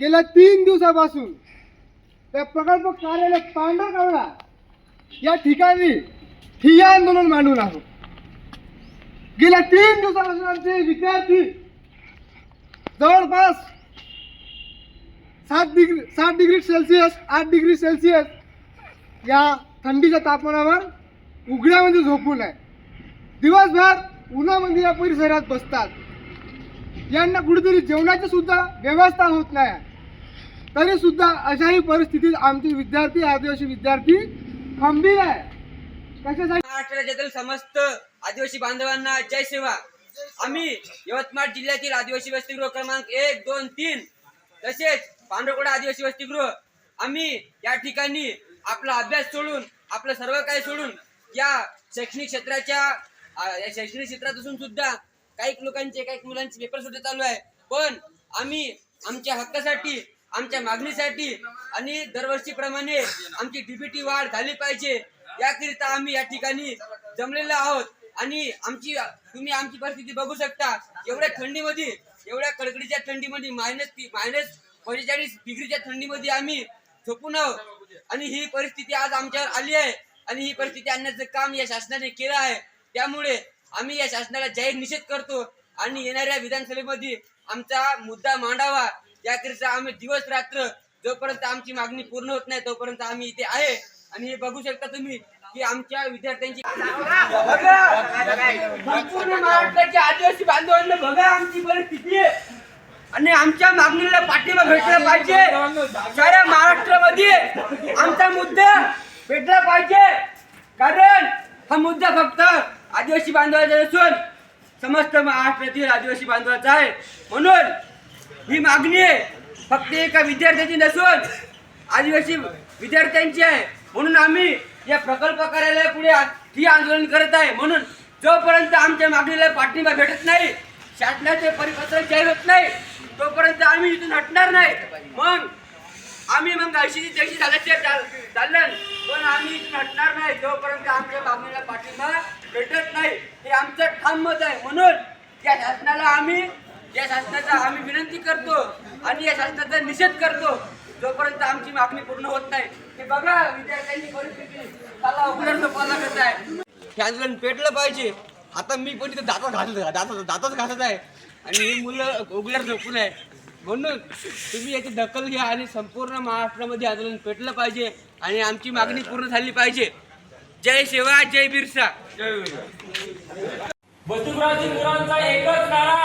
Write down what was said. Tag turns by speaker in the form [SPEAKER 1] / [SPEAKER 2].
[SPEAKER 1] गेल्या तीन दिवसापासून त्या प्रकल्प कार्यालय पांढरकवडा या ठिकाणी ठिया आंदोलन मांडून आहोत. गेल्या तीन दिवसापासून आमचे विद्यार्थी जवळपास सात डिग्री सात डिग्री सेल्सिअस आठ डिग्री सेल्सिअस या थंडीच्या तापमानावर उघड्यामध्ये झोपून आहे. दिवसभर उन्हामध्ये या परिसरात बसतात. यांना कुठेतरी जेवणाची सुद्धा व्यवस्था होत नाही. तरी सुद्धा अशाही परिस्थितीत आमचे विद्यार्थी आदिवासी विद्यार्थी खंबीर आहे. कशासाठी?
[SPEAKER 2] महाराष्ट्र राज्यातील समस्त आदिवासी बांधवांना जय सेवा आम्ही यवतमाळ जिल्ह्यातील आदिवासी वसतिगृह क्रमांक एक दोन तीन तसेच पांढरकोडा आदिवासी वसतिगृह. आम्ही या ठिकाणी आपला अभ्यास सोडून आपलं सर्व काही सोडून या शैक्षणिक क्षेत्राच्या या शैक्षणिक क्षेत्रात असून सुद्धा काही लोकांचे काही मुलांचे पेपर सुद्धा चालू आहे. पण आम्ही आमच्या हक्कासाठी आमच्या मागणीसाठी आणि दरवर्षीप्रमाणे आमची डीबीटी वाढ झाली पाहिजे. याकरिता आम्ही या ठिकाणी जमलेलो आहोत. आणि आमची तुम्ही आमची परिस्थिती बघू शकता. एवढ्या थंडीमध्ये एवढ्या कडकडीच्या थंडीमध्ये मायनस मायनस पंचेचाळीस डिग्रीच्या थंडीमध्ये आम्ही झोपून आहोत आणि ही परिस्थिती आज आमच्यावर आली आहे आणि ही परिस्थिती आणण्याचं काम या शासनाने केलं आहे त्यामुळे आम्ही या शासनाला जाहीर निषेध करतो आणि येणाऱ्या विधानसभेमध्ये आमचा मुद्दा मांडावा याकरिता आम्ही दिवस रात्र जोपर्यंत आमची मागणी पूर्ण होत नाही तोपर्यंत आम्ही इथे आहे आणि हे बघू शकता तुम्ही की आमच्या विद्यार्थ्यांची संपूर्ण महाराष्ट्राच्या आदिवासी बांधवांना बघा आमची परिस्थिती आहे आणि आमच्या मागणीला पाठिंबा भेटला पाहिजे. साऱ्या महाराष्ट्रामध्ये आमचा मुद्दा भेटला पाहिजे. कारण हा मुद्दा फक्त आदिवासी बांधवाचा नसून समस्त महाराष्ट्रातील आदिवासी बांधवाचा आहे. म्हणून ही मागणी फक्त एका विद्यार्थ्याची नसून आदिवासी विद्यार्थ्यांची आहे. म्हणून आम्ही या प्रकल्प कार्यालयापुढे ही आंदोलन करत आहे. म्हणून जोपर्यंत आमच्या मागणीला पाठिंबा भेटत नाही शासनाचे परिपत्र जाहीर होत नाही तोपर्यंत आम्ही इथून हटणार नाही. मग आम्ही मग अशी त्याची झाल्याचे चाललं पण आम्ही इथून हटणार नाही. जोपर्यंत आमच्या बाबणीला पाठिंबा भेटत नाही हे आमचं ठाम मत आहे. म्हणून या शासनाला आम्ही या शासनाचा आम्ही विनंती करतो आणि या शासनाचा निषेध करतो. जोपर्यंत आमची मागणी पूर्ण होत नाही. हे बघा विद्यार्थ्यांची परिस्थिती. त्याला उघडून पाला कसं आहे. हे आंदोलन पेटलं पाहिजे. आता मी पण इथं दातात घासत दातात दातच घासत आहे आणि ही मुलं उघड्यावर झोपून आहे. म्हणून तुम्ही याची दखल घ्या आणि संपूर्ण महाराष्ट्रामध्ये आंदोलन पेटलं पाहिजे आणि आमची मागणी पूर्ण झाली पाहिजे. जय सेवा जय बिरसा. जय
[SPEAKER 3] मुलांचा एकच नारा.